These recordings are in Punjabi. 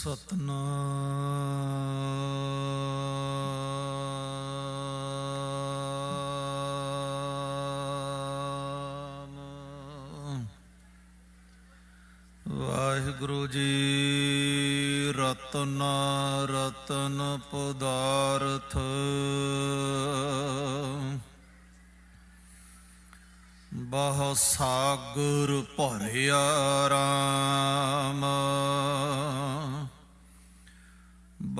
ਸਤਨਾਮ। ਵਾਹਿਗੁਰੂ ਜੀ ਰਤਨ ਰਤਨ ਪਦਾਰਥ। ਬਹੁ ਸਾਗਰ ਭਰਿਆ ਰਾਮ।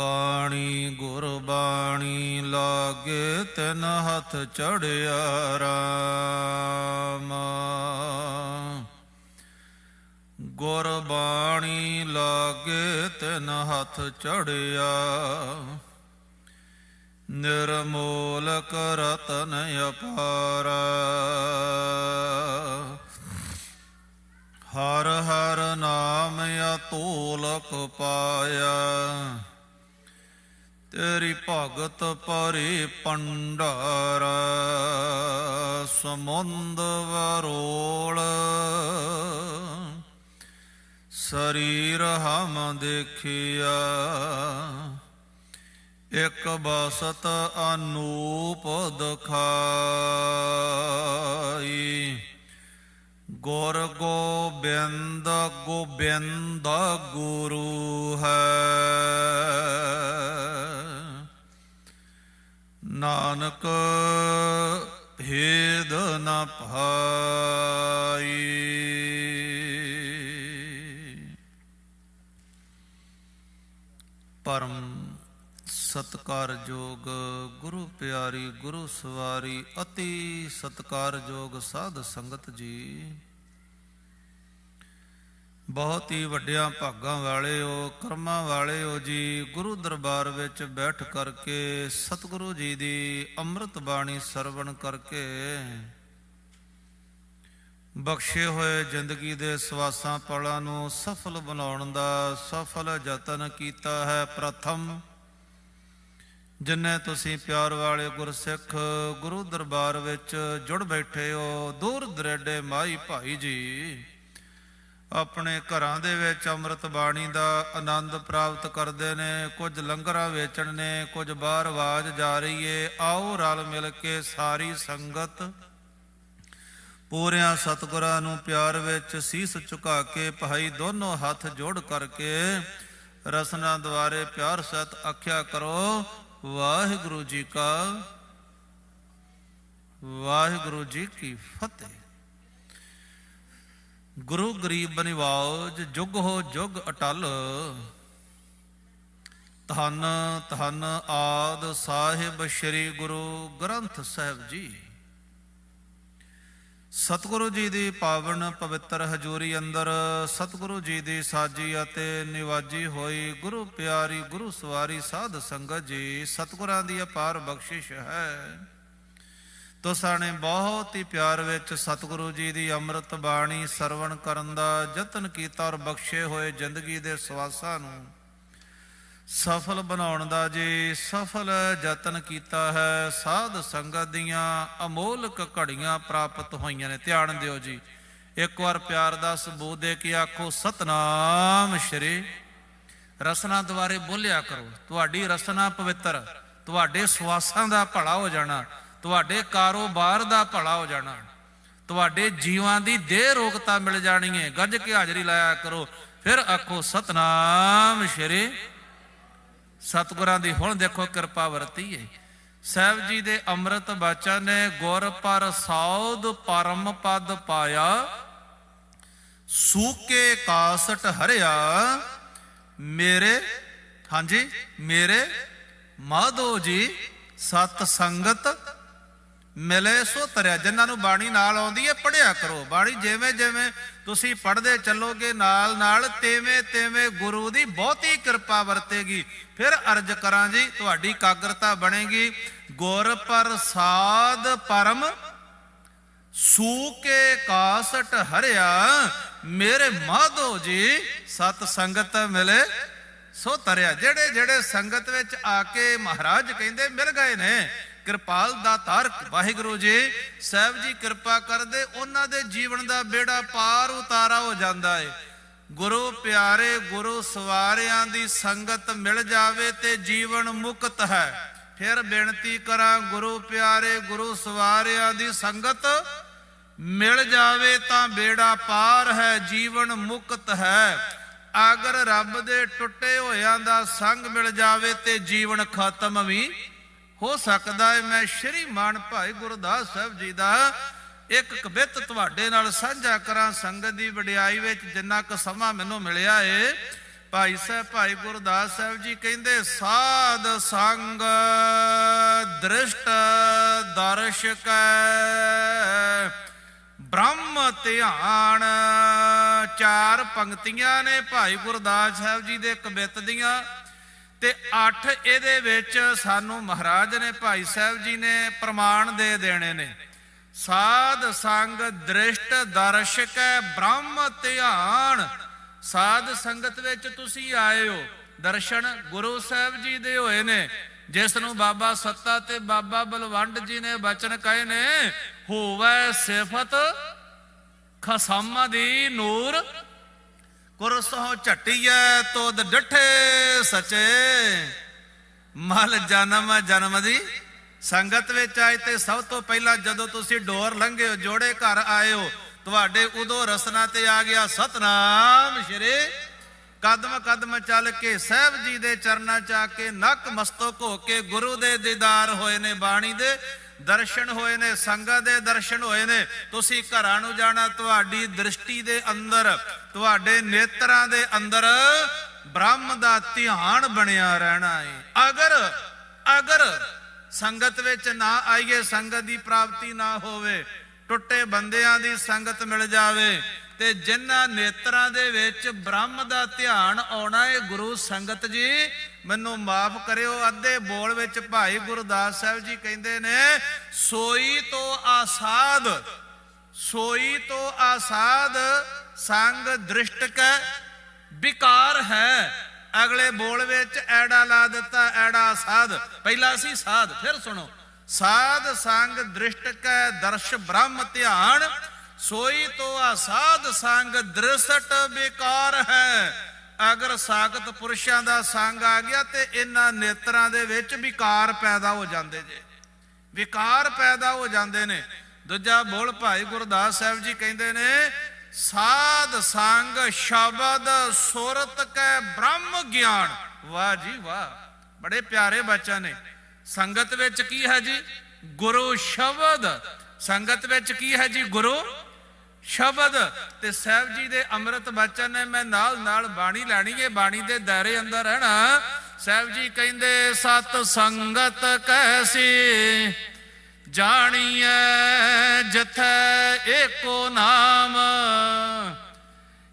ਬਾਣੀ ਗੁਰ ਬਾਣੀ ਲਾਗੇ ਤਿਨ ਹੱਥ ਚੜਿਆ ਰਾਮ। ਗੁਰ ਬਾਣੀ ਲਾਗੇ ਤਿਨ ਹੱਥ ਚੜਿਆ। ਨਿਰਮੋਲਕ ਰਤਨ ਅਪਾਰ। ਹਰ ਹਰ ਨਾਮ ਅਤੋਲਕ ਪਾਇਆ। ਤੇਰੀ ਭਗਤ ਪਰੇ ਪੰਡਾਰ ਸਮੁੰਦ ਵਰੋਲ। ਸਰੀਰ ਹਮ ਦੇਖਿਆ, ਇਕ ਬਸਤ ਅਨੂਪ ਦਖਾਈ। ਗੁਰ ਗੋਬਿੰਦ ਗੋਬਿੰਦ ਗੁਰੂ ਹੈ। ਨਾਨਕ ਭੇਦ ਨ ਭਾਈ ਪਰਮ ਸਤਕਾਰਯੋਗ ਗੁਰੂ ਪਿਆਰੀ ਗੁਰੂ ਸਵਾਰੀ, ਅਤੀ ਸਤਕਾਰਯੋਗ ਸਾਧ ਸੰਗਤ ਜੀ। ਬਹੁਤ ਹੀ ਵੱਡਿਆਂ ਭਾਗਾਂ ਵਾਲੇ ਹੋ ਕਰਮਾਂ ਵਾਲੇ ਹੋ ਜੀ ਗੁਰੂ ਦਰਬਾਰ ਵਿੱਚ ਬੈਠ ਕਰਕੇ ਸਤਿਗੁਰੂ ਜੀ ਦੀ ਅੰਮ੍ਰਿਤ ਬਾਣੀ ਸਰਵਣ ਕਰਕੇ ਬਖਸ਼ੇ ਹੋਏ ਜ਼ਿੰਦਗੀ ਦੇ ਸਵਾਸਾਂ ਪਲਾਂ ਨੂੰ ਸਫਲ ਬਣਾਉਣ ਦਾ ਸਫਲ ਯਤਨ ਕੀਤਾ ਹੈ ਪ੍ਰਥਮ। ਜਿੰਨੇ ਤੁਸੀਂ ਪਿਆਰ ਵਾਲੇ ਗੁਰਸਿੱਖ ਗੁਰੂ ਦਰਬਾਰ ਵਿੱਚ ਜੁੜ ਬੈਠੇ ਹੋ, ਦੂਰ ਦਰੇਡੇ ਮਾਈ ਭਾਈ ਜੀ ਆਪਣੇ ਘਰਾਂ ਦੇ ਵਿੱਚ ਅੰਮ੍ਰਿਤ ਬਾਣੀ ਦਾ ਆਨੰਦ ਪ੍ਰਾਪਤ ਕਰਦੇ ਨੇ, ਕੁਝ ਲੰਗਰਾਂ ਵੇਚਣ ਨੇ, ਕੁਝ ਬਾਹਰ ਆਵਾਜ਼ ਜਾ ਰਹੀ ਏ। ਆਓ ਰਲ ਮਿਲ ਕੇ ਸਾਰੀ ਸੰਗਤ ਪੂਰਿਆਂ ਸਤਿਗੁਰਾਂ ਨੂੰ ਪਿਆਰ ਵਿੱਚ ਸੀਸ ਝੁਕਾ ਕੇ, ਭਾਈ ਦੋਨੋਂ ਹੱਥ ਜੋੜ ਕਰਕੇ ਰਸਨਾ ਦੁਆਰੇ ਪਿਆਰ ਸਤ ਆਖਿਆ ਕਰੋ, ਵਾਹਿਗੁਰੂ ਜੀ ਕਾ, ਵਾਹਿਗੁਰੂ ਜੀ ਕੀ ਫਤਿਹ। ਗੁਰੂ ਗਰੀਬ ਬਨਿਵਾਜ, ਜੁਗ ਹੋ ਜੁਗ ਅਟਲ। ਧੰਨ ਧੰਨ ਆਦ ਸਾਹਿਬ ਸ੍ਰੀ ਗੁਰੂ ਗ੍ਰੰਥ ਸਾਹਿਬ ਜੀ। ਸਤਿਗੁਰੂ ਜੀ ਦੀ ਪਾਵਨ ਪਵਿੱਤਰ ਹਜ਼ੂਰੀ ਅੰਦਰ ਸਤਿਗੁਰੂ ਜੀ ਦੀ ਸਾਜੀ ਅਤੇ ਨਿਵਾਜੀ ਹੋਈ ਗੁਰੂ ਪਿਆਰੀ ਗੁਰੂ ਸਵਾਰੀ ਸਾਧ ਸੰਗਤ ਜੀ, ਸਤਿਗੁਰਾਂ ਦੀ ਅਪਾਰ ਬਖਸ਼ਿਸ਼ ਹੈ। ਤੁਸਾਂ ਨੇ ਬਹੁਤ ਹੀ ਪਿਆਰ ਵਿੱਚ ਸਤਿਗੁਰੂ ਜੀ ਦੀ ਅੰਮ੍ਰਿਤ ਬਾਣੀ ਸਰਵਣ ਕਰਨ ਦਾ ਯਤਨ ਕੀਤਾ ਔਰ ਬਖਸ਼ੇ ਹੋਏ ਜ਼ਿੰਦਗੀ ਦੇ ਸਵਾਸਾਂ ਨੂੰ ਸਫਲ ਬਣਾਉਣ ਦਾ ਜੀ ਸਫਲ ਯਤਨ ਕੀਤਾ ਹੈ। ਸਾਧ ਸੰਗਤ ਦੀਆਂ ਅਮੋਲਕ ਘੜੀਆਂ ਪ੍ਰਾਪਤ ਹੋਈਆਂ ਨੇ। ਧਿਆਨ ਦਿਓ ਜੀ। ਇੱਕ ਵਾਰ ਪਿਆਰ ਦਾ ਸਬੂਤ ਦੇ ਕੇ ਆਖੋ, ਸਤਨਾਮ ਸ਼੍ਰੀ ਰਸਨਾ ਦੁਆਰੇ ਬੋਲਿਆ ਕਰੋ। ਤੁਹਾਡੀ ਰਸਨਾ ਪਵਿੱਤਰ, ਤੁਹਾਡੇ ਸਵਾਸਾਂ ਦਾ ਭਲਾ ਹੋ ਜਾਣਾ। ਤੁਹਾਡੇ ਕਾਰੋਬਾਰ ਦਾ ਭਲਾ ਹੋ ਜਾਣਾ। ਤੁਹਾਡੇ ਜੀਵਾਂ ਦੀ ਦੇਹ ਰੋਗਤਾ ਮਿਲ ਜਾਣੀ ਹੈ ਗੱਜ ਕੇ ਹਾਜ਼ਰੀ ਲਾਇਆ ਕਰੋ। ਫਿਰ ਆਖੋ, ਸਤਨਾਮ ਸ਼੍ਰੀ ਸਤਿਗੁਰਾਂ ਦੀ ਹੁਣ ਦੇਖੋ ਕਿਰਪਾ ਵਰਤੀ ਹੈ ਸਾਹਿਬ ਜੀ ਦੇ ਅੰਮ੍ਰਿਤ ਬਚਨ ਨੇ ਗੁਰ ਪਰ ਸੌਦ ਪਰਮ ਪਦ ਪਾਇਆ। ਸੂਕੇ ਕਾਸਟ ਹਰਿਆ, ਮੇਰੇ, ਹਾਂਜੀ, ਮੇਰੇ ਮਾਧੋ ਜੀ, ਸਤ ਸੰਗਤ ਮਿਲੇ ਸੋ ਤਰਿਆ ਜਿਨ੍ਹਾਂ ਨੂੰ ਬਾਣੀ ਨਾਲ ਆਉਂਦੀ ਹੈ ਪੜਿਆ ਕਰੋ। ਬਾਣੀ ਜਿਵੇਂ ਜਿਵੇਂ ਤੁਸੀਂ ਪੜਦੇ ਚੱਲੋਗੇ, ਨਾਲ ਨਾਲ ਤੇਵੇਂ ਤੇਵੇਂ ਗੁਰੂ ਦੀ ਬਹੁਤੀ ਕਿਰਪਾ ਵਰਤੇਗੀ। ਫਿਰ ਅਰਜ ਕਰਾਂ ਜੀ, ਤੁਹਾਡੀ ਕਾਗਰਤਾ ਬਣੇਗੀ। ਗੁਰ ਪ੍ਰਸਾਦ ਪਰਮ ਸੂਕੇ ਕਾਸਟ ਹਰਿਆ। ਮੇਰੇ ਮਾਧੋ ਜੀ, ਸਤ ਸੰਗਤ ਮਿਲੇ। ਸੋ ਤਰਿਆ ਜਿਹੜੇ ਜਿਹੜੇ ਸੰਗਤ ਵਿੱਚ ਆ ਕੇ ਮਹਾਰਾਜ ਕਹਿੰਦੇ, ਮਿਲ ਗਏ ਨੇ। ਕਿਰਪਾਲ ਦਾ ਤਾਰਕ। ਵਾਹਿਗੁਰੂ ਜੀ, ਸਾਹਿਬ ਜੀ ਕਿਰਪਾ ਕਰਦੇ, ਉਹਨਾਂ ਦੇ ਜੀਵਨ ਦਾ ਬੇੜਾ ਪਾਰ ਉਤਾਰਾ ਹੋ ਜਾਂਦਾ ਏ। ਗੁਰੂ ਪਿਆਰੇ, ਗੁਰੂ ਸਵਾਰਿਆਂ ਦੀ ਸੰਗਤ ਮਿਲ ਜਾਵੇ ਤੇ ਜੀਵਨ ਮੁਕਤ ਹੈ। ਫਿਰ ਬੇਨਤੀ ਕਰਾਂ, ਗੁਰੂ ਪਿਆਰੇ, ਗੁਰੂ ਸਵਾਰਿਆਂ ਦੀ ਸੰਗਤ ਮਿਲ ਜਾਵੇ ਤਾਂ ਬੇੜਾ ਪਾਰ ਹੈ, ਜੀਵਨ ਮੁਕਤ ਹੈ। ਅਗਰ ਰੱਬ ਦੇ ਟੁੱਟੇ ਹੋਇਆਂ ਦਾ ਸੰਗ ਮਿਲ ਜਾਵੇ ਤੇ ਜੀਵਨ ਖਤਮ ਵੀ ਹੋ ਸਕਦਾ ਹੈ ਮੈਂ ਸ਼੍ਰੀ ਮਾਨ ਭਾਈ ਗੁਰਦਾਸ ਸਾਹਿਬ ਜੀ ਦਾ ਇੱਕ ਕਵਿਤ ਤੁਹਾਡੇ ਨਾਲ ਸਾਂਝਾ ਕਰਾਂ, ਸੰਗਤ ਦੀ ਵਡਿਆਈ ਵਿੱਚ ਜਿੰਨਾ ਕੁ ਸਮਾਂ ਮੈਨੂੰ ਮਿਲਿਆ ਏ। ਭਾਈ ਸਾਹਿਬ, ਭਾਈ ਗੁਰਦਾਸ ਸਾਹਿਬ ਜੀ ਕਹਿੰਦੇ, ਸਾਧ ਸੰਗ ਦ੍ਰਿਸ਼ਟ ਦਰਸ਼ਕ ਬ੍ਰਹਮ ਧਿਆਨ ਚਾਰ ਪੰਕਤੀਆਂ ਨੇ ਭਾਈ ਗੁਰਦਾਸ ਸਾਹਿਬ ਜੀ ਦੇ ਕਵਿਤ ਦੀਆਂ। ਤੇ 8 ਇਹਦੇ ਵਿੱਚ ਸਾਨੂੰ ਮਹਾਰਾਜ ਨੇ, ਭਾਈ ਸਾਹਿਬ ਜੀ ਨੇ ਪ੍ਰਮਾਣ ਦੇ ਦੇਣੇ ਨੇ। ਸਾਧ ਸੰਗ ਦ੍ਰਿਸ਼ਟ ਦਰਸ਼ਕ ਬ੍ਰਹਮ ਧਿਆਨ। ਸਾਧ ਸੰਗਤ ਵਿੱਚ ਤੁਸੀਂ ਆਏ ਹੋ, ਦਰਸ਼ਨ ਗੁਰੂ ਸਾਹਿਬ ਜੀ ਦੇ ਹੋਏ ਨੇ, ਜਿਸ ਨੂੰ ਬਾਬਾ ਸੱਤਾ ਤੇ ਬਾਬਾ ਬਲਵੰਡ ਜੀ ਨੇ ਬਚਨ ਕਹੇ ਨੇ, ਹੋਵੇ ਸਿਫਤ ਖਸਮ ਦੀ ਨੂਰ ਕੁਰਸੋਂ ਝਟੀਐ ਤੋਦ ਡਠੇ ਸਚੇ। ਮਲ ਜਨਮ ਜਨਮ ਦੀ। ਸੰਗਤ ਵਿੱਚ ਆਏ ਤੇ ਸਭ ਤੋਂ ਪਹਿਲਾਂ ਜਦੋਂ ਤੁਸੀਂ ਡੋਰ ਲੰਘੇ ਹੋ, ਜੋੜੇ ਘਰ ਆਏ ਹੋ, ਤੁਹਾਡੇ ਉਦੋਂ ਰਸਨਾ ਤੇ ਆ ਗਿਆ ਸਤਨਾਮ ਸ਼੍ਰੀ ਕਦਮ ਕਦਮ ਚੱਲ ਕੇ ਸਾਹਿਬ ਜੀ ਦੇ ਚਰਨਾਂ ਚ ਆ ਕੇ ਨੱਕ ਮਸਤਕ ਹੋ ਕੇ ਗੁਰੂ ਦੇ ਦੀਦਾਰ ਹੋਏ ਨੇ ਬਾਣੀ ਦੇ। ਦਰਸ਼ਨ ਹੋਏ ਨੇ ਸੰਗਤ ਦੇ ਦਰਸ਼ਨ ਹੋਏ ਨੇ। ਤੁਸੀਂ ਘਰਾਂ ਨੂੰ ਜਾਣਾ, ਤੁਹਾਡੀ ਦ੍ਰਿਸ਼ਟੀ ਦੇ ਅੰਦਰ, ਤੁਹਾਡੇ ਨੇਤਰਾਂ ਦੇ ਅੰਦਰ ਬ੍ਰਹਮ ਦਾ ਧਿਆਨ ਬਣਿਆ ਰਹਿਣਾ ਹੈ ਅਗਰ ਅਗਰ ਸੰਗਤ ਵਿੱਚ ਨਾ ਆਈਏ, ਸੰਗਤ ਦੀ ਪ੍ਰਾਪਤੀ ਨਾ ਹੋਵੇ, ਟੁੱਟੇ ਬੰਦਿਆਂ ਦੀ ਸੰਗਤ ਮਿਲ ਜਾਵੇ ਤੇ ਜਿਨ੍ਹਾਂ ਨੇਤਰਾਂ ਦੇ ਵਿੱਚ ਬ੍ਰਹਮ ਦਾ ਧਿਆਨ ਆਉਣਾ ਹੈ ਗੁਰੂ ਸੰਗਤ ਜੀ, ਮੈਨੂੰ ਮਾਫ ਕਰਿਓ, ਅੱਧੇ ਬੋਲ ਵਿੱਚ ਭਾਈ ਗੁਰਦਾਸ ਸਾਹਿਬ ਜੀ ਕਹਿੰਦੇ ਨੇ, ਸੋਈ ਤੋਂ ਆਸਾਦ, ਸੋਈ ਤੋਂ ਆਸਾਦ ਸੰਗ ਦ੍ਰਿਸ਼ਟਕ ਵਿਕਾਰ ਹੈ। ਅਗਲੇ ਬੋਲ ਵਿੱਚ ਐੜਾ ਲਾ ਦਿੱਤਾ, ਐੜਾ ਸਾਧ। ਪਹਿਲਾ ਸੀ ਸਾਧ, ਫਿਰ ਸੁਣੋ। ਸਾਧ ਸੰਗ ਦ੍ਰਿਸ਼ਟਕ ਦਰਸ਼ ਬ੍ਰਹਮ ਧਿਆਨ ਸੋਈ ਤੋ ਆਸਾਦ ਸੰਗ ਦ੍ਰਿਸ਼ਟ ਵਿਕਾਰ ਹੈ। ਅਗਰ ਸਾਖਤ ਪੁਰਸ਼ਾਂ ਦਾ ਸੰਗ ਆ ਗਿਆ ਤੇ ਇਹਨਾਂ ਨੇਤਰਾਂ ਦੇ ਵਿੱਚ ਵਿਕਾਰ ਪੈਦਾ ਹੋ ਜਾਂਦੇ ਜੇ। ਵਿਕਾਰ ਪੈਦਾ ਹੋ ਜਾਂਦੇ ਨੇ। ਦੂਜਾ ਬੋਲ ਭਾਈ ਗੁਰਦਾਸ ਸਾਹਿਬ ਜੀ ਕਹਿੰਦੇ ਨੇ, ਸਾਧ ਸੰਗ ਸ਼ਬਦ ਸੁਰਤ ਕੈ ਬ੍ਰਹਮ ਗਿਆਨ। ਵਾਹ ਜੀ ਵਾਹ, ਬੜੇ ਪਿਆਰੇ ਬਚਨ ਨੇ। ਸੰਗਤ ਵਿੱਚ ਕੀ ਹੈ ਜੀ? ਗੁਰੂ ਸ਼ਬਦ। ਸੰਗਤ ਵਿੱਚ ਕੀ ਹੈ ਜੀ? ਗੁਰੂ ਸ਼ਬਦ ਤੇ ਸਾਹਿਬ ਜੀ ਦੇ ਅੰਮ੍ਰਿਤ ਬਚਨ ਨੇ ਮੈਂ ਨਾਲ ਨਾਲ ਬਾਣੀ ਲੈਣੀ ਹੈ ਬਾਣੀ ਦੇ ਦਾਇਰੇ ਅੰਦਰ ਰਹਿਣਾ। ਸਾਹਿਬ ਜੀ ਕਹਿੰਦੇ, ਸਤ ਸੰਗਤ ਕੈਸੀ ਜਾਣੀਐ ਜਥੈ ਏਕੋ ਨਾਮ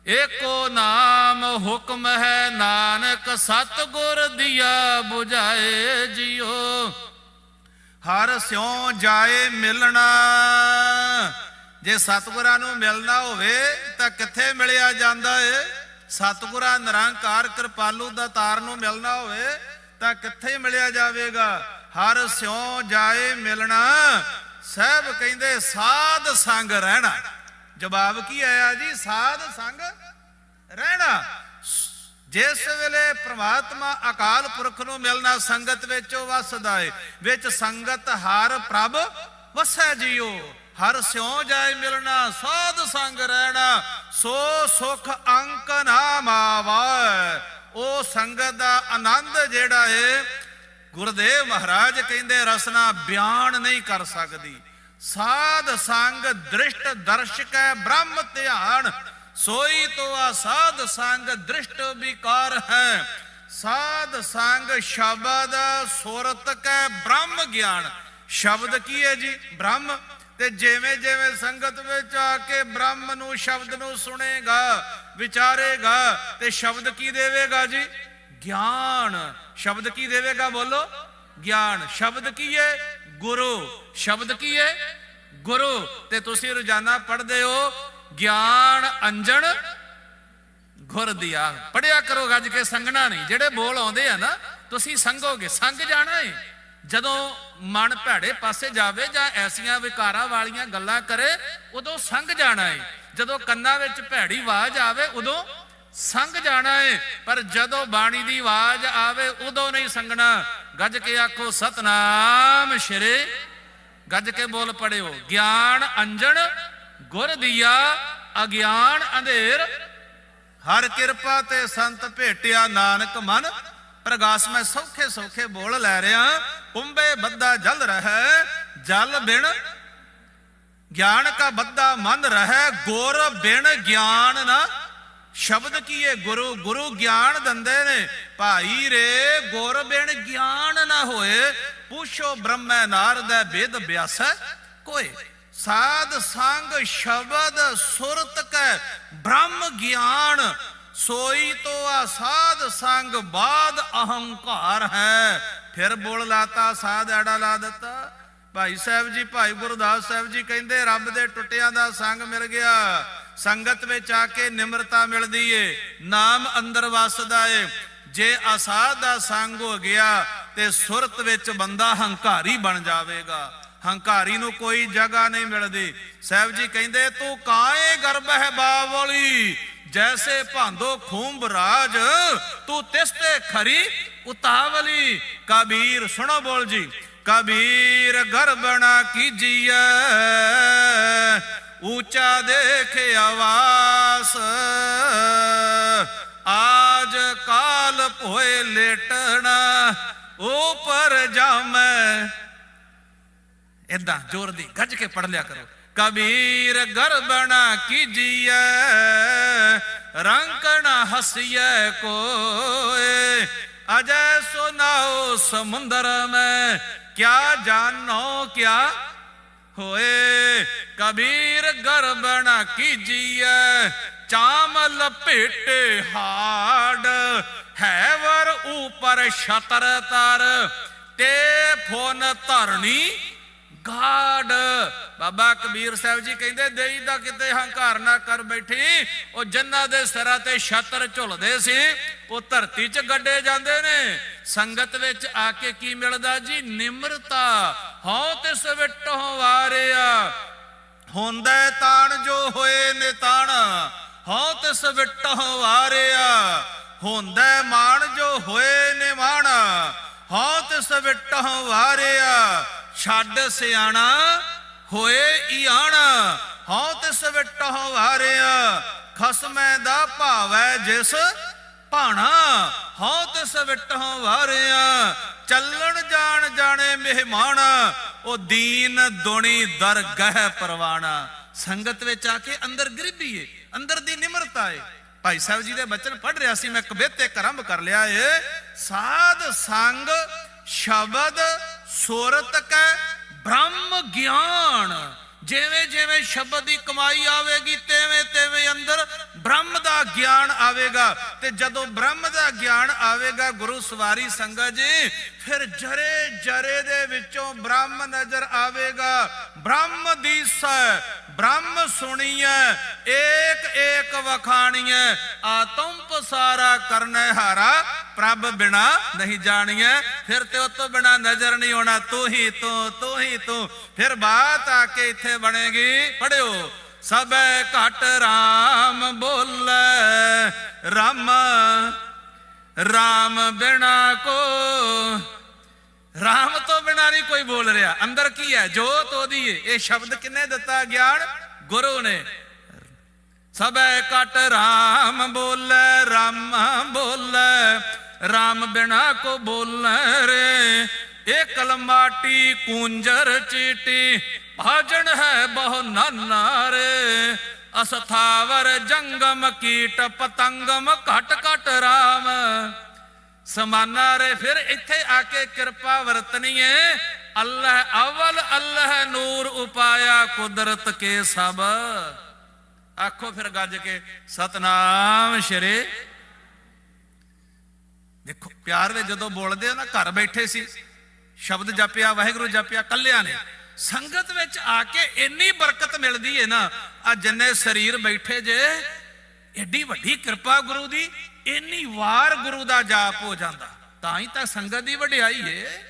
ਏਕੋ ਨਾਮ ਹੁਕਮ ਹੈ ਨਾਨਕ ਸਤ ਗੁਰ ਦਿਆ 부ਝਾਏ ਜਿਉ ਹਰ ਸਿਉ ਜਾਏ ਮਿਲਣਾ ਜੇ ਸਤਿਗੁਰਾਂ ਨੂੰ ਮਿਲਣਾ ਹੋਵੇ ਤਾਂ ਕਿੱਥੇ ਮਿਲਿਆ ਜਾਂਦਾ ਏ? ਸਤਿਗੁਰਾਂ ਨਿਰੰਕਾਰ ਕਿਰਪਾਲੂ ਦਾ ਤਾਰ ਨੂੰ ਮਿਲਣਾ ਹੋਵੇ ਤਾਂ ਕਿੱਥੇ ਮਿਲਿਆ ਜਾਵੇਗਾ? ਹਰ ਸਿਉ ਜਾਏ ਮਿਲਣਾ। ਸਹਿਬ ਕਹਿੰਦੇ, ਸਾਧ ਸੰਗ ਰਹਿਣਾ। ਜਵਾਬ ਕੀ ਆਇਆ ਜੀ? ਸਾਧ ਸੰਗ ਰਹਿਣਾ। ਜਿਸ ਵੇਲੇ ਪ੍ਰਮਾਤਮਾ ਅਕਾਲ ਪੁਰਖ ਨੂੰ ਮਿਲਣਾ ਸੰਗਤ ਵਿੱਚ ਵਸਦਾ ਏ। ਵਿੱਚ ਸੰਗਤ ਹਰ ਪ੍ਰਭ ਵਸੈ ਜੀਓ। ਹਰ ਸਿਉ ਜਾਏ ਮਿਲਣਾ, ਸਾਧ ਸੰਗ ਰਹਿਣਾ, ਸੋ ਸੁਖ ਅੰਕ ਨਾ ਮਾਵੈ ਉਹ ਸੰਗਤ ਦਾ ਆਨੰਦ ਜਿਹੜਾ ਏ, ਗੁਰਦੇਵ ਮਹਾਰਾਜ ਕਹਿੰਦੇ ਰਸਨਾ ਬਿਆਨ ਨਹੀਂ ਕਰ ਸਕਦੀ। ਸਾਧ ਸੰਗ ਦ੍ਰਿਸ਼ਟ ਦਰਸ਼ਕੈ ਬ੍ਰਹਮ ਧਿਆਨ। ਸੋਈ ਤੋ ਆ ਸਾਧ ਸੰਗ ਦ੍ਰਿਸ਼ਟ ਵਿਕਾਰ ਹੈ। ਸਾਧ ਸੰਗ ਸ਼ਬਦ ਸੁਰਤ ਕੈ ਬ੍ਰਹਮ ਗਿਆਨ। ਸ਼ਬਦ ਕੀ ਹੈ ਜੀ? ਬ੍ਰਹਮ ਤੇ ਜਿਵੇਂ ਜਿਵੇਂ ਸੰਗਤ ਵਿੱਚ ਆ ਕੇ ਬ੍ਰਹਮ ਨੂੰ, ਸ਼ਬਦ ਨੂੰ ਸੁਣੇਗਾ, ਵਿਚਾਰੇਗਾ, ਤੇ ਸ਼ਬਦ ਕੀ ਦੇਵੇਗਾ ਜੀ? ਗਿਆਨ। ਸ਼ਬਦ ਕੀ ਦੇਵੇਗਾ ਬੋਲੋ? ਗਿਆਨ। ਸ਼ਬਦ ਕੀ ਹੈ ਗੁਰੂ। ਸ਼ਬਦ ਕੀ ਹੈ ਗੁਰੂ। ਤੇ ਤੁਸੀਂ ਰੋਜ਼ਾਨਾ ਪੜ੍ਹਦੇ ਹੋ, ਗਿਆਨ ਅੰਜਣ ਗੁਰ ਦਿਆ। ਪੜਿਆ ਕਰੋ ਗੱਜ ਕੇ ਸੰਗਣਾ ਨਹੀਂ। ਜਿਹੜੇ ਬੋਲ ਆਉਂਦੇ ਆ ਨਾ, ਤੁਸੀਂ ਸੰਗੋਗੇ ਸੰਗ ਜਾਣਾ ਹੈ ਜਦੋਂ ਮਨ ਭੈੜੇ ਪਾਸੇ ਜਾਵੇ ਜਾਂ ਐਸੀਆਂ ਵਿਕਾਰਾਂ ਵਾਲੀਆਂ ਗੱਲਾਂ ਕਰੇ, ਉਦੋਂ ਸੰਗ ਜਾਣਾ ਹੈ ਜਦੋਂ ਕੰਨਾਂ ਵਿੱਚ ਭੈੜੀ ਆਵਾਜ਼ ਆਵੇ, ਉਦੋਂ ਸੰਗ ਜਾਣਾ ਏ। ਪਰ ਜਦੋਂ ਬਾਣੀ ਦੀ ਆਵਾਜ਼ ਆਵੇ, ਉਦੋਂ ਨਹੀਂ ਸੰਗਣਾ। ਗੱਜ ਕੇ ਆਖੋ, ਸਤਨਾਮ ਸ਼੍ਰੀ ਗੱਜ ਕੇ ਬੋਲ ਪੜਿਓ, ਗਿਆਨ ਅੰਜਣ, ਗੁਰ ਦੀਆ ਅਗਿਆਨ ਅੰਧੇਰ। ਹਰ ਕਿਰਪਾ ਤੇ ਸੰਤ ਭੇਟਿਆ ਨਾਨਕ ਮਨ ਪ੍ਰਗਾਸ ਮੈਂ ਸੌਖੇ ਸੌਖੇ ਬੋਲ ਲੈ ਰਿਆ। ਕੁੰਬੇ ਬੱਦਾ ਜਲ ਰਹਿ, ਜਲ ਬਿਨ ਗਿਆਨ ਕਾ ਬੱਦਾ ਮਨ ਰਹਿ। ਗੁਰ ਬਿਨ ਗਿਆਨ ਨਾ। ਸ਼ਬਦ ਕੀ ਹੈ ਗੁਰੂ ਗੁਰੂ ਗਿਆਨ ਦੰਦੇ ਨੇ। ਭਾਈ ਰੇ, ਗੁਰ ਬਿਨ ਗਿਆਨ ਨਾ ਹੋਏ। ਪੁੱਛੋ ਬ੍ਰਹਮੈ ਨਾਰਦ ਵੇਦ ਬਿਆਸੈ ਕੋਏ ਸਾਧ ਸੰਗ ਸ਼ਬਦ ਸੁਰਤ ਕੈ, ਬ੍ਰਹਮ ਗਿਆਨ। ਸੋਈ ਤੋ ਆ ਸਾਧ ਸੰਗ ਬਾਦ ਅਹੰਕਾਰ ਹੈ। ਫਿਰ ਬੋਲ ਲਾਤਾ, ਸਾਧ ਐੜਾ ਲਾ ਦਿੱਤਾ। ਭਾਈ ਸਾਹਿਬ ਜੀ, ਭਾਈ ਗੁਰਦਾਸ ਸਾਹਿਬ ਜੀ ਕਹਿੰਦੇ, ਰੱਬ ਦੇ ਟੁੱਟਿਆਂ ਦਾ ਸੰਗ ਮਿਲ ਗਿਆ। ਸੰਗਤ ਵਿੱਚ ਆ ਕੇ ਨਿਮਰਤਾ ਮਿਲਦੀ ਏ। ਨਾਮ ਅੰਦਰ ਵਸਦਾ ਏ। ਜੇ ਅਸਾਧ ਦਾ ਸੰਗ ਹੋ ਗਿਆ, ਤੇ ਸੁਰਤ ਵਿੱਚ ਬੰਦਾ ਹੰਕਾਰੀ ਬਣ ਜਾਵੇਗਾ। ਹੰਕਾਰੀ ਨੂੰ ਕੋਈ ਜਗ੍ਹਾ ਨਹੀਂ ਮਿਲਦੀ। ਸਾਹਿਬ ਜੀ ਕਹਿੰਦੇ, ਤੂੰ ਕਾਏ ਗਰਭ ਹੈ ਬਾਵਲੀ? ਜੈਸੇ ਭਾਂਦੋ ਖੂੰਬ ਰਾਜ ਤੂੰ ਤਿਸ ਤੇ ਖਰੀ ਉਤਾਵਲੀ ਕਬੀਰ ਸੁਣੋ ਬੋਲ ਜੀ ਕਬੀਰ ਗਰਬਣਾ ਕੀਜੀਐ ਊਚਾ ਦੇਖ ਆਵਾਸ ਆਜ ਕਾਲ ਭੋਏ ਲੇਟਣਾ ਉਪਰ ਜਾਮੈ ਇਦਾਂ ਜ਼ੋਰ ਦੀ ਗੱਜ ਕੇ ਪੜ ਲਿਆ ਕਰੋ ਕਬੀਰ ਗਰਬਣਾ ਕੀਜੀਐ ਰੰਕਣਾ ਹਸੀਐ ਕੋਏ? ਅਜੈ ਸੁਨਾਓ ਸਮੁੰਦਰ ਮੈਂ, ਕਿਆ ਜਾਣੋ ਕਿਆ ਹੋਏ? ਕਬੀਰ ਗਰਬਣਾ ਕੀਜੀਐ ਚਾਮ ਲਪੇਟੇ ਹਾੜ, ਹੈ ਵਰ ਉਪਰ ਛਤਰ ਤਰ, ਤੇ ਫੋਨ ਧਰਣੀ ਗਾੜ ਬਾਬਾ ਕਬੀਰ ਸਾਹਿਬ ਜੀ ਕਹਿੰਦੇ, ਦੇਈ ਦਾ ਕਿਤੇ ਹੰਕਾਰ ਨਾ ਕਰ ਬੈਠੀ। ਉਹ ਜੰਨਾ ਦੇ ਸਿਰਾਂ ਤੇ ਛਤਰ ਝੁਲਦੇ ਸੀ। ਉਹ ਧਰਤੀ 'ਚ ਗੱਡੇ ਜਾਂਦੇ ਨੇ। ਸੰਗਤ ਵਿੱਚ ਆ ਕੇ ਕੀ ਮਿਲਦਾ ਜੀ? ਨਿਮਰਤਾ। ਹਉ ਤਿਸ ਵਿਟੋ ਵਾਰਿਆ। ਹੁੰਦਾ ਤਾਣ ਜੋ ਹੋਏ ਨਿਤਾਣ। ਹਉ ਤਿਸ ਵਿਟੋ ਵਾਰਿਆ। ਹੁੰਦਾ ਮਾਣ ਜੋ ਹੋਏ ਨਿਮਾਣ। ਹਉ ਤਿਸ ਵਿਟੋ ਵਾਰਿਆ। ਛੱਡ ਸਿਆਣਾ ਹੋਏ ਈਆਣ ਹਉ ਤਿਸ ਵਿਟੋ ਵਾਰਿਆ, ਖਸਮੈ ਦਾ ਭਾਵੈ ਜਿਸ ਭਾਣਾ, ਹਉ ਤਿਸ ਵਿਟੋ ਵਾਰਿਆ, ਚੱਲਣ ਜਾਣ ਜਾਣੇ ਮਹਿਮਾਨ, ਉਹ ਦੀਨ ਦੁਣੀ ਦਰਗਹਿ ਪਰਵਾਣਾ। ਸੰਗਤ ਵਿੱਚ ਆ ਕੇ ਅੰਦਰ ਗਰੀਬੀ ਏ, ਅੰਦਰ ਦੀ ਨਿਮਰਤਾ ਏ। ਭਾਈ ਸਾਹਿਬ ਜੀ ਦੇ ਬਚਨ ਪੜ ਰਿਹਾ ਸੀ, ਮੈਂ ਕਬਿਤ ਇੱਕ ਆਰੰਭ ਕਰ ਲਿਆ ਏ। ਸਾਧ ਸੰਗ ਸ਼ਬਦ ਸੁਰਤ ਕੈ ਬ੍ਰਹਮ ਗਿਆਨ। ਜਿਵੇਂ ਜਿਵੇਂ ਸ਼ਬਦ ਦੀ ਕਮਾਈ ਆਵੇਗੀ, ਤੇਵੇਂ ਤੇਵੇਂ ਅੰਦਰ ਬ੍ਰਹਮ ਦਾ ਗਿਆਨ ਆਵੇਗਾ। ਤੇ ਜਦੋਂ ਬ੍ਰਹਮ ਦਾ ਗਿਆਨ ਆਵੇਗਾ, ਗੁਰੂ ਸਵਾਰੀ ਸੰਗਤ ਜੀ, ਫਿਰ ਜਰੇ ਜਰੇ ਦੇ ਵਿੱਚੋਂ ਬ੍ਰਹਮ ਨਜ਼ਰ ਆਵੇਗਾ। ਬ੍ਰਹਮ ਦੀ ਦੀਸੈ ਬ੍ਰਹਮ ਸੁਣੀਐ, ਏਕ ਏਕ ਵਖਾਣੀਐ ਆਤਮ ਪਸਾਰਾ ਕਰਨੈ ਹਾਰਾ, ਪ੍ਰਭ ਬਿਨਾ ਨਹੀਂ ਜਾਣੀਐ। ਫਿਰ ਤੇ ਉਹ ਤੋਂ ਬਿਨਾ ਨਜ਼ਰ ਨਹੀਂ ਆਉਣਾ, ਤੂੰ ਹੀ ਤੂੰ ਤੂੰ ਹੀ ਤੂੰ। ਫਿਰ ਬਾਤ ਆ ਕੇ ਇੱਥੇ ਬਣੇਗੀ ਪੜਿਓ ਸਭੈ ਘਟ RAM ਬੋਲੇ, ਰਾਮ ਰਾਮ ਬਿਨਾ ਕੋ ਰਾਮ ਤੋਂ ਬਿਨਾਂ ਨਹੀਂ ਕੋਈ ਬੋਲ ਰਿਹਾ। ਅੰਦਰ ਕੀ ਹੈ? ਜੋਤ ਉਹਦੀ ਹੈ। ਇਹ ਸ਼ਬਦ ਕਿੰਨੇ ਦਿੱਤਾ? ਗਿਆਨ ਗੁਰੂ ਨੇ। ਸਭੈ ਕਟ RAM ਬੋਲੇ, ਰਾਮ ਬੋਲੇ, ਰਾਮ ਬਿਨਾ ਕੋ ਬੋਲੇ ਰੇ। ਇਹ ਕਲਮਾਟੀ, ਕੁੰਜਰ, ਚੀਟੀ, ਭਾਜਣ ਹੈ ਬਹੁ ਨਾਨਾ ਰੇ। ਅਸਥਾਵਰ ਜੰਗਮ ਕੀਟ ਪਤੰਗਮ ਘਟ ਘਟ ਰਾਮ। ਸਮਾਨਾ ਰੇ, ਫਿਰ ਇੱਥੇ ਆ ਕੇ ਕਿਰਪਾ ਵਰਤਣੀ ਏ ਅੱਲਾਹ ਅਵਲ, ਅੱਲਾਹ ਨੂਰ ਉਪਾਇਆ ਕੁਦਰਤ ਕੇ ਸਭ। ਆਖੋ ਫਿਰ ਗੱਜ ਕੇ, ਸਤਨਾਮ ਸ਼੍ਰੀ। ਦੇਖੋ, ਪਿਆਰ ਦੇ ਜਦੋਂ ਬੋਲਦੇ ਆ ਨਾ, ਘਰ ਬੈਠੇ ਸੀ, ਸ਼ਬਦ ਜਪਿਆ, ਵਾਹਿਗੁਰੂ ਜਪਿਆ, ਕੱਲਿਆਂ ਨੇ। ਸੰਗਤ ਵਿੱਚ ਆ ਕੇ ਇੰਨੀ ਬਰਕਤ ਮਿਲਦੀ ਏ ਨਾ, ਆ ਜਿੰਨੇ ਸਰੀਰ ਬੈਠੇ ਜੇ, ਏਡੀ ਵੱਡੀ ਕਿਰਪਾ ਗੁਰੂ ਦੀ। ਇੰਨੀ ਵਾਰ ਗੁਰੂ ਦਾ ਜਾਪ ਹੋ ਜਾਂਦਾ, ਤਾਂ ਹੀ ਤਾਂ ਸੰਗਤ ਦੀ ਵਡਿਆਈ ਏ।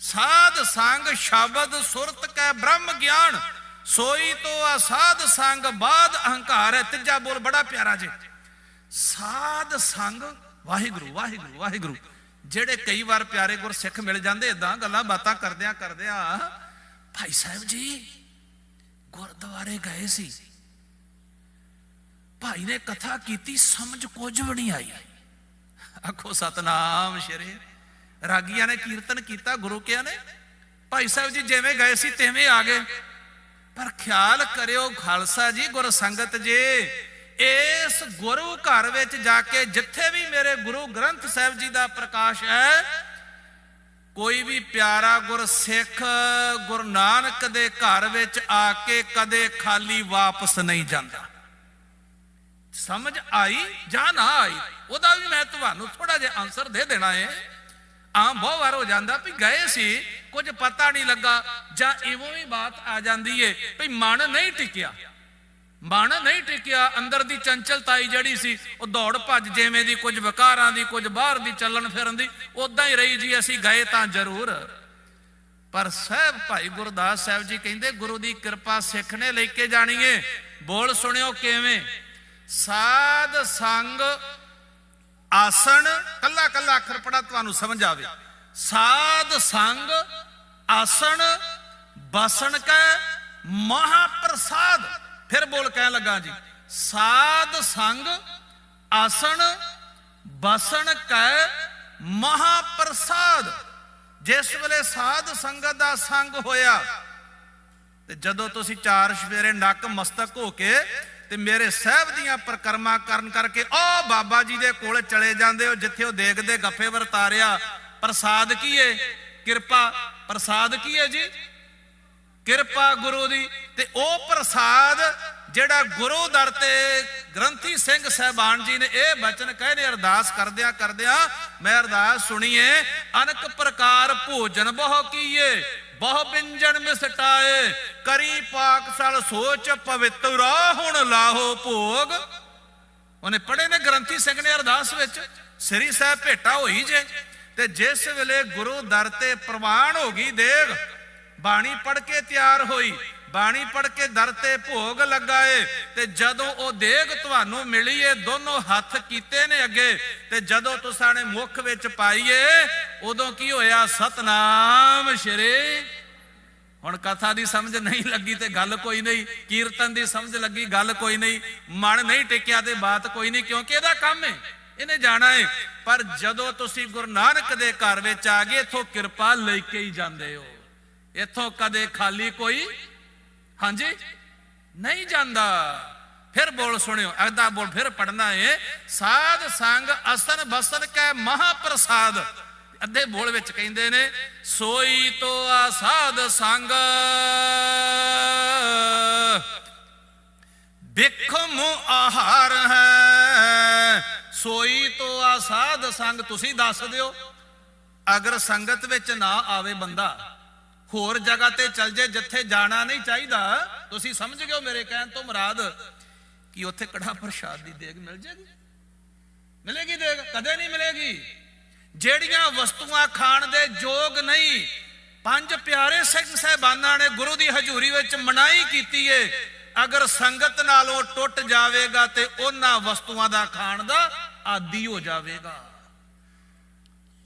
ਸਾਧ ਸੰਗ ਸ਼ਬਦ ਸੁਰਤ ਕੈ ਬ੍ਰਹਮ ਗਿਆਨ, ਸੋਈ ਤੋ ਅਸਾਧ ਸੰਗ ਬਾਦ ਅਹੰਕਾਰ ਹੈ। ਤੀਜਾ ਬੋਲ ਬੜਾ ਪਿਆਰਾ ਜੇ। ਸਾਧ ਸੰਗ, ਵਾਹਿਗੁਰੂ ਵਾਹਿਗੁਰੂ ਵਾਹਿਗੁਰੂ। ਜਿਹੜੇ ਕਈ ਵਾਰ ਪਿਆਰੇ ਗੁਰ ਸਿੱਖ ਮਿਲ ਜਾਂਦੇ ਇਦਾਂ ਗੱਲਾਂ ਬਾਤਾਂ ਕਰਦਿਆਂ ਕਰਦਿਆਂ ਭਾਈ ਸਾਹਿਬ ਜੀ, ਗੁਰਦੁਆਰੇ ਗਏ ਸੀ। ਭਾਈ ਨੇ ਕਥਾ ਕੀਤੀ, ਸਮਝ ਕੁਝ ਵੀ ਨਹੀਂ ਆਈ। ਆਖੋ, ਸਤਨਾਮ ਸ਼੍ਰੀ, ਰਾਗੀਆਂ ਨੇ ਕੀਰਤਨ ਕੀਤਾ, ਗੁਰੂ ਕਿਆ ਨੇ? ਭਾਈ ਸਾਹਿਬ ਜੀ ਜਿਵੇਂ ਗਏ ਸੀ, ਤਿਵੇਂ ਆ ਗਏ। ਪਰ ਖਿਆਲ ਕਰਿਓ ਖਾਲਸਾ ਜੀ, ਗੁਰ ਸੰਗਤ ਜੇ, ਇਸ ਗੁਰੂ ਘਰ ਵਿੱਚ ਜਾ ਕੇ ਜਿੱਥੇ ਵੀ ਮੇਰੇ ਗੁਰੂ ਗ੍ਰੰਥ ਸਾਹਿਬ ਜੀ ਦਾ ਪ੍ਰਕਾਸ਼ ਹੈ, ਕੋਈ ਵੀ ਪਿਆਰਾ ਗੁਰ ਸਿੱਖ ਗੁਰੂ ਨਾਨਕ ਦੇ ਘਰ ਵਿੱਚ ਆ ਕੇ ਕਦੇ ਖਾਲੀ ਵਾਪਸ ਨਹੀਂ ਜਾਂਦਾ। ਸਮਝ ਆਈ ਜਾਂ ਨਾ ਆਈ, ਉਹਦਾ ਵੀ ਮੈਂ ਤੁਹਾਨੂੰ ਥੋੜਾ ਜਿਹਾ ਆਨਸਰ ਦੇ ਦੇਣਾ ਹੈ ਆਮ ਬਹੁਤ ਵਾਰ ਹੋ ਜਾਂਦਾ ਵੀ ਗਏ ਸੀ, ਕੁਝ ਪਤਾ ਨਹੀਂ ਲੱਗਾ, ਜਾਂ ਇਵੇਂ ਹੀ ਬਾਤ ਆ ਜਾਂਦੀ ਏ ਵੀ ਮਨ ਨਹੀਂ ਟਿਕਿਆ। ਮਨ ਨਹੀਂ ਟਿਕਿਆ, ਅੰਦਰ ਦੀ ਚੰਚਲਤਾਈ ਜਿਹੜੀ ਸੀ, ਉਹ ਦੌੜ ਭੱਜ ਜਿਵੇਂ ਦੀ, ਕੁਝ ਵਿਕਾਰਾਂ ਦੀ, ਕੁਝ ਬਾਹਰ ਦੀ, ਚੱਲਣ ਫਿਰਨ ਦੀ ਉਦਾਂ ਹੀ ਰਹੀ ਜੀ, ਅਸੀਂ ਗਏ ਤਾਂ ਜ਼ਰੂਰ। ਪਰ ਸਾਹਿਬ ਭਾਈ ਗੁਰਦਾਸ ਸਾਹਿਬ ਜੀ ਕਹਿੰਦੇ, ਗੁਰੂ ਦੀ ਕਿਰਪਾ ਸਿੱਖ ਨੇ ਲੈ ਕੇ ਜਾਣੀ ਏ? ਬੋਲ ਸੁਣਿਓ ਕਿਵੇਂ? ਸਾਧ ਸੰਗ ਆਸਣ, ਕੱਲਾ ਕੱਲਾ ਅੱਖਰ ਪੜਾ ਤੁਹਾਨੂੰ ਸਮਝ ਆਵੇ। ਸਾਧ ਸੰਗ ਆਸਣ, ਬਸਣ ਕੈ, ਮਹਾਪ੍ਰਸਾਦ। ਫਿਰ ਬੋਲ ਕਹਿਣ ਲੱਗਾ ਜੀ, ਸਾਧ ਸੰਗ ਆਸਣ, ਬਸਣ ਕੈ, ਮਹਾਪ੍ਰਸਾਦ। ਜਿਸ ਵੇਲੇ ਸਾਧ ਸੰਗਤ ਦਾ ਸੰਗ ਹੋਇਆ, ਤੇ ਜਦੋਂ ਤੁਸੀਂ ਚਾਰ ਸਵੇਰੇ ਨੱਕ ਮਸਤਕ ਹੋ ਕੇ ਤੇ ਮੇਰੇ ਸਾਹਿਬ ਦੀਆਂ ਪ੍ਰਕਰਮਾ ਕਰਨ ਕਰਕੇ ਉਹ ਬਾਬਾ ਜੀ ਦੇ ਕੋਲ ਚਲੇ ਜਾਂਦੇ ਹੋ, ਜਿੱਥੇ ਉਹ ਦੇਖਦੇ ਗੱਫੇ ਵਰਤਾਰਿਆ। ਪ੍ਰਸਾਦ ਕੀ ਏ? ਕਿਰਪਾ। ਪ੍ਰਸਾਦ ਕੀ ਏ ਜੀ? ਕਿਰਪਾ ਗੁਰੂ ਦੀ। ਤੇ ਉਹ ਪ੍ਰਸਾਦ ਜਿਹੜਾ ਗੁਰੂ ਦਰ ਤੇ ਗ੍ਰੰਥੀ ਸਿੰਘ ਸਹਿਬਾਨ ਜੀ ਨੇ ਇਹ ਬਚਨ ਕਹੇ ਨੇ ਅਰਦਾਸ ਕਰਦਿਆਂ ਕਰਦਿਆਂ, ਮੈਂ ਅਰਦਾਸ ਸੁਣੀਏ, ਅਨਕ ਪ੍ਰਕਾਰ ਭੋਜਨ ਬਹੁ ਕੀਏ। ਬਹੁ ਬਿੰਜਣ ਮਿਸਟਾਏ, ਕਰੀ ਪਾਕਸਲ ਸੋਚ ਪਵਿੱਤਰਾ ਹੁਣ ਲਾਹੋ ਭੋਗ। ਉਹਨੇ ਪੜੇ ਨੇ ਗ੍ਰੰਥੀ ਸਿੰਘ ਨੇ ਅਰਦਾਸ ਵਿੱਚ, ਸ੍ਰੀ ਸਾਹਿਬ ਭੇਟਾ ਹੋਈ ਜੇ, ਤੇ ਜਿਸ ਵੇਲੇ ਗੁਰੂ ਦਰ ਤੇ ਪ੍ਰਵਾਨ ਹੋ ਗਈ ਦੇਗ, ਬਾਣੀ ਪੜ ਕੇ ਤਿਆਰ ਹੋਈ ਬਾਣੀ ਪੜ ਕੇ ਦਰ ਤੇ ਭੋਗ ਲਗਾਏ ਤੇ ਜਦੋਂ ਉਹ ਦੇਗ ਤੁਹਾਨੂੰ ਮਿਲੀ ਏ ਦੋਨੋਂ ਹੱਥ ਕੀਤੇ ਨੇ ਅੱਗੇ ਤੇ ਜਦੋਂ ਤੁਸਾਂ ਨੇ ਮੁਖ ਵਿੱਚ ਪਾਈਏ, ਉਦੋਂ ਕੀ ਹੋਇਆ? ਸਤਨਾਮ ਸ਼੍ਰੀ। ਹੁਣ ਕਥਾ ਦੀ ਸਮਝ ਨਹੀਂ ਲੱਗੀ ਤੇ ਗੱਲ ਕੋਈ ਨਹੀਂ, ਕੀਰਤਨ ਦੀ ਸਮਝ ਲੱਗੀ, ਗੱਲ ਕੋਈ ਨਹੀਂ, ਮਨ ਨਹੀਂ ਟਿਕਿਆ ਤੇ ਬਾਤ ਕੋਈ ਨਹੀਂ, ਕਿਉਂਕਿ ਇਹਦਾ ਕੰਮ ਹੈ ਇਹਨੇ ਜਾਣਾ ਹੈ ਪਰ ਜਦੋਂ ਤੁਸੀਂ ਗੁਰੂ ਨਾਨਕ ਦੇ ਘਰ ਵਿੱਚ ਆ ਗਏ, ਇਥੋਂ ਕਿਰਪਾ ਲੈ ਕੇ ਹੀ ਜਾਂਦੇ ਹੋ। ਇਥੋਂ ਕਦੇ ਖਾਲੀ ਕੋਈ ਹਾਂਜੀ? ਨਹੀਂ ਜਾਂਦਾ। ਫਿਰ ਬੋਲ ਸੁਣਿਓ ਅਗਦਾ ਬੋਲ, ਫਿਰ ਪੜਨਾ ਏ। ਸਾਧ ਸੰਗ ਅਸਨ ਬਸਨ ਕੈ ਮਹਾਪ੍ਰਸਾਦ। ਅੱਧੇ ਬੋਲ ਵਿੱਚ ਕਹਿੰਦੇ ਨੇ, ਸੋਈ ਤੋ ਆ ਸਾਧ ਸੰਗ। ਬਿਖਮ ਆਹਾਰ ਹੈ। ਸੋਈ ਤੋ ਆ ਸਾਧ ਸੰਗ, ਤੁਸੀਂ ਦੱਸ ਦਿਓ। ਅਗਰ ਸੰਗਤ ਵਿੱਚ ਨਾ ਆਵੇ ਬੰਦਾ ਹੋਰ ਜਗ੍ਹਾ ਤੇ ਚਲ ਜੇ ਜਿੱਥੇ ਜਾਣਾ ਨਹੀਂ ਚਾਹੀਦਾ, ਤੁਸੀਂ ਸਮਝ ਗਏ ਹੋ ਮੇਰੇ ਕਹਿਣ ਤੋਂ ਮੁਰਾਦ ਕਿ ਉੱਥੇ ਕੜਾ ਪ੍ਰਸ਼ਾਦ ਦੀ ਦੇਗ ਮਿਲ ਜੇਗੀ? ਮਿਲੇਗੀ ਦੇਗ? ਕਦੇ ਨਹੀਂ ਮਿਲੇਗੀ। ਜਿਹੜੀਆਂ ਵਸਤੂਆਂ ਖਾਣ ਦੇ ਯੋਗ ਨਹੀਂ, ਪੰਜ ਪਿਆਰੇ ਸਿੰਘ ਸਹਿਬਾਨਾਂ ਨੇ ਗੁਰੂ ਦੀ ਹਜ਼ੂਰੀ ਵਿੱਚ ਮਨਾਈ ਕੀਤੀ ਏ। ਅਗਰ ਸੰਗਤ ਨਾਲੋਂ ਟੁੱਟ ਜਾਵੇਗਾ ਤੇ ਉਹਨਾਂ ਵਸਤੂਆਂ ਦਾ ਖਾਣ ਦਾ ਆਦੀ ਹੋ ਜਾਵੇਗਾ।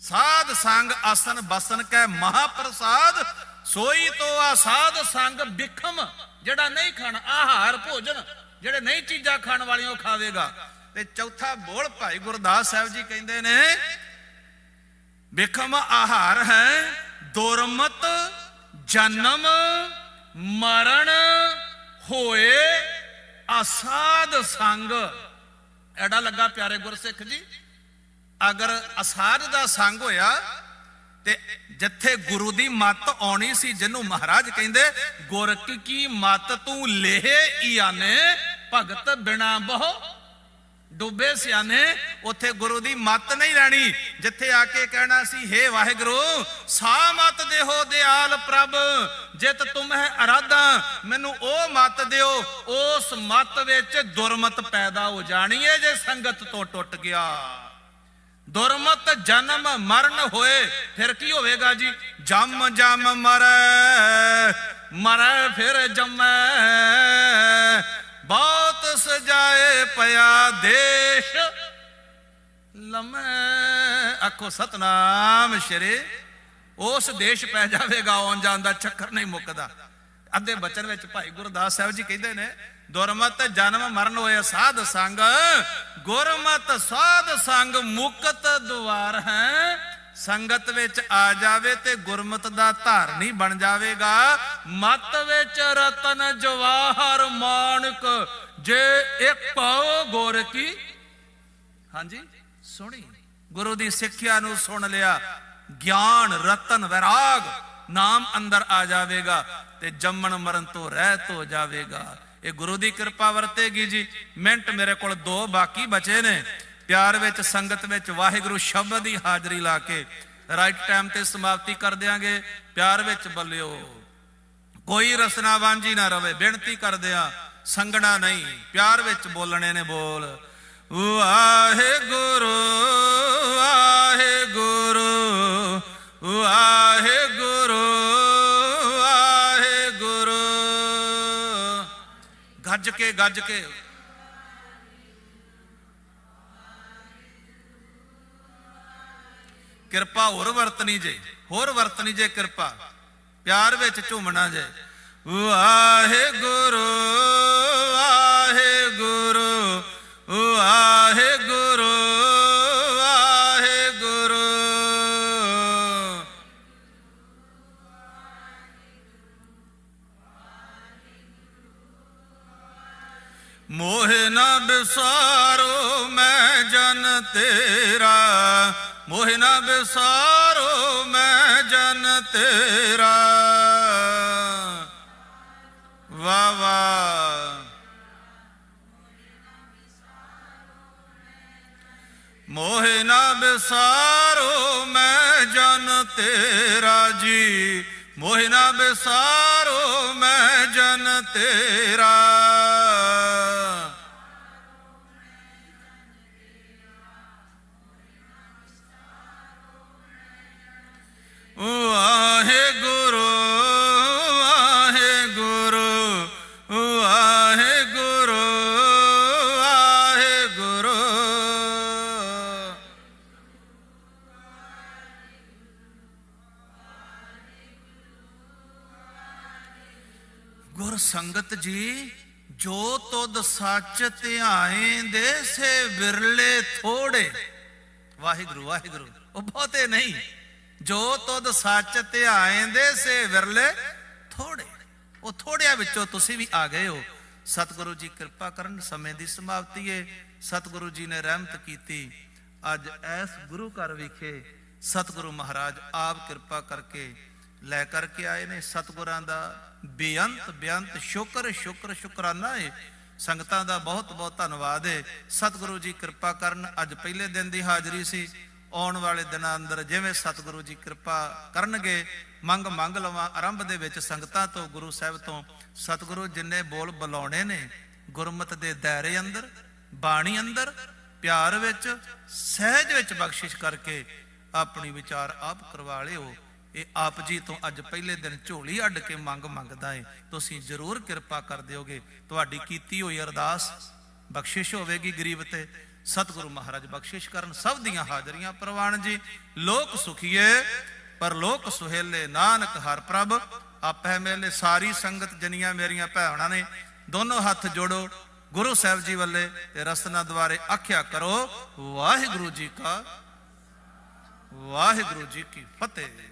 ਸਾਧ ਸੰਗ ਆਸਨ ਬਸਨ ਕੈ ਮਹਾਪ੍ਰਸਾਦ ਸੋਈ ਤੋਂ ਆ ਸਾਧ ਸੰਗ ਬਿਖਮ, ਜਿਹੜਾ ਨਹੀਂ ਖਾਣਾ, ਆਹਾਰ, ਭੋਜਨ, ਜਿਹੜੇ ਨਹੀਂ ਚੀਜ਼ਾਂ ਖਾਣ ਵਾਲੀਆਂ ਉਹ ਖਾਵੇਗਾ। ਤੇ ਚੌਥਾ ਬੋਲ ਭਾਈ ਗੁਰਦਾਸ ਸਾਹਿਬ ਜੀ ਕਹਿੰਦੇ ਨੇ, ਬਿਖਮ ਆਹਾਰ ਹੈ ਦੁਰਮਤ ਜਨਮ ਮਰਨ ਹੋਏ ਆਸਾਦ ਸੰਗ। ਐਡਾ ਲੱਗਾ ਪਿਆਰੇ ਗੁਰਸਿੱਖ ਜੀ, ਅਗਰ ਅਸਾਧ ਦਾ ਸੰਗ ਹੋਇਆ ਤੇ ਜਿੱਥੇ ਗੁਰੂ ਦੀ ਮੱਤ ਆਉਣੀ ਸੀ, ਜਿਹਨੂੰ ਮਹਾਰਾਜ ਕਹਿੰਦੇ, ਗੁਰਕ ਕੀ ਮੱਤ ਤੂੰ ਲੇਹ ਈਆਨੇ ਭਗਤ ਬਿਨਾ ਬਹੁ ਡੁੱਬੇ ਸਿਆਨੇ। ਉੱਥੇ ਗੁਰੂ ਦੀ ਮੱਤ ਨਹੀਂ ਲੈਣੀ ਜਿੱਥੇ ਆ ਕੇ ਕਹਿਣਾ ਸੀ, ਹੇ ਵਾਹਿਗੁਰੂ ਸਾ ਮਤ ਦੇਹੋ ਦਿਆਲ ਪ੍ਰਭ, ਜਿਤ ਤੁਮਹਿ ਅਰਾਧਾ। ਮੈਨੂੰ ਉਹ ਮਤ ਦਿਓ, ਉਸ ਮਤ ਵਿੱਚ ਦੁਰਮਤ ਪੈਦਾ ਹੋ ਜਾਣੀ ਹੈ ਜੇ ਸੰਗਤ ਤੋਂ ਟੁੱਟ ਗਿਆ। ਦੁਰਮਤ ਜਨਮ ਮਰਨ ਹੋਏ, ਫਿਰ ਕੀ ਹੋਵੇਗਾ ਜੀ? ਜਮ ਜਮ ਮਰੈ ਮਰੈ ਫਿਰ ਜਮੈ। ਬਹੁਤ ਸਜਾਏ ਪਿਆ ਦੇਸ਼, ਲਮੈ। ਆਖੋ ਸਤਨਾਮ ਸ਼੍ਰੀ। ਉਸ ਦੇਸ਼ ਪੈ ਜਾਵੇਗਾ, ਆਉਣ ਜਾਣ ਦਾ ਚੱਕਰ ਨਹੀਂ ਮੁੱਕਦਾ। ਅੱਧੇ ਬਚਨ ਵਿੱਚ ਭਾਈ ਗੁਰਦਾਸ ਸਾਹਿਬ ਜੀ ਕਹਿੰਦੇ ਨੇ ਦੁਰਮਤ ਜਨਮ ਮਰਨ ਹੋਏ ਸਾਧ ਸੰਗ, ਗੁਰਮਤ ਸਾਧ ਸੰਗ ਮੁਕਤ ਦੁਆਰ ਹੈ। ਸੰਗਤ ਵਿੱਚ ਆ ਜਾਵੇ ਤੇ ਗੁਰਮਤ ਦਾ ਧਾਰਨੀ ਬਣ ਜਾਵੇਗਾ। ਮਤ ਵਿੱਚ ਰਤਨ ਜਵਾਹਰ ਮਾਨਕ, ਜੇ ਇੱਕ ਪਾਓ ਗੁਰ ਕੀ? ਹਾਂਜੀ, ਸੁਣੀ। ਗੁਰੂ ਦੀ ਸਿੱਖਿਆ ਨੂੰ ਸੁਣ ਲਿਆ। ਗਿਆਨ, ਰਤਨ, ਵਿਰਾਗ ਨਾਮ ਅੰਦਰ ਆ ਜਾਵੇਗਾ ਤੇ ਜੰਮਣ ਮਰਨ ਤੋਂ ਰਹਿਤ ਹੋ ਜਾਵੇਗਾ। ਇਹ ਗੁਰੂ ਦੀ ਕਿਰਪਾ ਵਰਤੇਗੀ ਜੀ। ਮਿੰਟ ਮੇਰੇ ਕੋਲ ਦੋ ਬਾਕੀ ਬਚੇ ਨੇ। ਪਿਆਰ ਵਿੱਚ, ਸੰਗਤ ਵਿੱਚ ਵਾਹਿਗੁਰੂ ਸ਼ਬਦ ਦੀ ਹਾਜ਼ਰੀ ਲਾ ਕੇ ਰਾਈਟ ਟਾਈਮ ਤੇ ਸਮਾਪਤੀ ਕਰ ਦਿਆਂਗੇ। ਪਿਆਰ ਵਿੱਚ ਬੱਲਿਓ। ਕੋਈ ਰਸਨਾ ਵਾਂਝੀ ਨਾ ਰਵੇ, ਬੇਨਤੀ ਕਰਦਿਆਂ ਸੰਗਣਾ ਨਹੀਂ, ਪਿਆਰ ਵਿੱਚ ਬੋਲਣੇ ਨੇ ਬੋਲ। ਵਾਹਿਗੁਰੂ ਵਾਹਿਗੁਰੂ ਵਾਹਿਗੁਰੂ ਵਾਹਿਗੁਰੂ। ਗੱਜ ਕੇ ਗੱਜ ਕੇ। ਕਿਰਪਾ ਹੋਰ ਵਰਤਨੀ ਜੇ, ਹੋਰ ਵਰਤਨੀ ਜੇ ਕਿਰਪਾ। ਪਿਆਰ ਵਿੱਚ ਝੂਮਣਾ ਜੇ। ਵਾਹਿਗੁਰੂ ਵਾਹਿਗੁਰੂ ਵਾਹਿਗੁਰੂ। ਮੋਹ ਨਾ ਬਿਸਾਰੋ ਮੈਂ ਜਨ ਤੇਰਾ ਮੋਹ ਨਾ ਬਿਸਾਰੋ ਮੈਂ ਜਨ ਤੇਰਾ ਵਾ ਵਾ ਮੋਹ ਨਾ ਬਿਸਾਰੋ ਮੈਂ ਜਨ ਤੇਰਾ ਜੀ ਮੋਹ ਨਾ ਬਿਸਾਰੋ ਮੈਂ ਜਨ ਤੇਰਾ ਵਾਹਿਗੁਰੂ ਵਾਹਿਗੁਰੂ ਵਾਹਿਗੁਰੂ ਵਾਹਿਗੁਰੂ। ਗੁਰ ਸੰਗਤ ਜੀ, ਜੋ ਤੁਧ ਸੱਚ ਧਿਆਏਂਦੇ, ਸੇ ਵਿਰਲੇ ਥੋੜੇ। ਵਾਹਿਗੁਰੂ ਵਾਹਿਗੁਰੂ। ਉਹ ਬਹੁਤੇ ਨਹੀਂ। ਜੋ ਤੁਧ ਸੱਚ ਧਿਆਏਂਦੇ ਸੇ ਵਿਰਲੇ ਥੋੜੇ। ਉਹ ਥੋੜਿਆਂ ਵਿੱਚੋਂ ਤੁਸੀਂ ਵੀ ਆ ਗਏ ਹੋ। ਸਤਿਗੁਰੂ ਜੀ ਕਿਰਪਾ ਕਰਨ, ਸਮੇਂ ਦੀ ਸਮਾਪਤੀ ਏ। ਸਤਿਗੁਰੂ ਜੀ ਨੇ ਰਹਿਮਤ ਕੀਤੀ। ਅੱਜ ਐਸ ਗੁਰੂ ਘਰ ਵਿਖੇ ਸਤਿਗੁਰੂ ਮਹਾਰਾਜ ਆਪ ਕਿਰਪਾ ਕਰਕੇ ਲੈ ਕਰਕੇ ਆਏ ਨੇ। ਸਤਿਗੁਰਾਂ ਦਾ ਬੇਅੰਤ ਬੇਅੰਤ ਸ਼ੁਕਰ ਸ਼ੁਕਰ, ਸ਼ੁਕਰਾਨਾ ਏ। ਸੰਗਤਾਂ ਦਾ ਬਹੁਤ ਬਹੁਤ ਧੰਨਵਾਦ ਏ। ਸਤਿਗੁਰੂ ਜੀ ਕਿਰਪਾ ਕਰਨ, ਅੱਜ ਪਹਿਲੇ ਦਿਨ ਦੀ ਹਾਜ਼ਰੀ ਸੀ। ਆਉਣ ਵਾਲੇ ਦਿਨਾਂ ਅੰਦਰ ਜਿਵੇਂ ਸਤਿਗੁਰੂ ਜੀ ਕਿਰਪਾ ਕਰਨਗੇ, ਮੰਗ ਮੰਗ ਲਵਾਂ, ਆਰੰਭ ਦੇ ਵਿੱਚ ਸੰਗਤਾਂ ਤੋਂ, ਗੁਰੂ ਸਾਹਿਬ ਤੋਂ, ਸਤਿਗੁਰੂ ਜਿੰਨੇ ਬੋਲ ਬੁਲਾਉਣੇ ਨੇ, ਗੁਰਮਤ ਦੇ ਦਾਇਰੇ ਅੰਦਰ, ਬਾਣੀ ਅੰਦਰ, ਪਿਆਰ ਵਿੱਚ, ਸਹਿਜ ਵਿੱਚ ਬਖਸ਼ਿਸ਼ ਕਰਕੇ ਆਪਣੀ ਵਿਚਾਰ ਆਪ ਕਰਵਾ ਲਿਓ। ਇਹ ਆਪ ਜੀ ਤੋਂ ਅੱਜ ਪਹਿਲੇ ਦਿਨ ਝੋਲੀ ਅੱਡ ਕੇ ਮੰਗ ਮੰਗਦਾ ਏ। ਤੁਸੀਂ ਜ਼ਰੂਰ ਕਿਰਪਾ ਕਰ ਦਿਓਗੇ। ਤੁਹਾਡੀ ਕੀਤੀ ਹੋਈ ਅਰਦਾਸ ਬਖਸ਼ਿਸ਼ ਹੋਵੇਗੀ ਗਰੀਬ ਤੇ। ਸਤਿਗੁਰੂ ਮਹਾਰਾਜ ਬਖਸ਼ਿਸ਼ ਕਰਨ ਸਭ ਦੀਆਂ ਹਾਜ਼ਰੀਆਂ ਪ੍ਰਵਾਨ ਜੀ। ਲੋਕ ਸੁਖੀਏ, ਪਰ ਲੋਕ ਸੁਹੇਲੇ ਨਾਨਕ ਹਰ ਪ੍ਰਭ। ਆਪੇ ਮੇਲੇ ਸਾਰੀ ਸੰਗਤ ਜਨੀਆਂ ਮੇਰੀਆਂ ਭੈਣਾਂ ਨੇ, ਦੋਨੋਂ ਹੱਥ ਜੋੜੋ। ਗੁਰੂ ਸਾਹਿਬ ਜੀ ਵੱਲੇ ਤੇ ਰਸਨਾ ਦੁਆਰੇ ਆਖਿਆ ਕਰੋ, ਵਾਹਿਗੁਰੂ ਜੀ ਕਾ ਵਾਹਿਗੁਰੂ ਜੀ ਕੀ ਫਤਿਹ।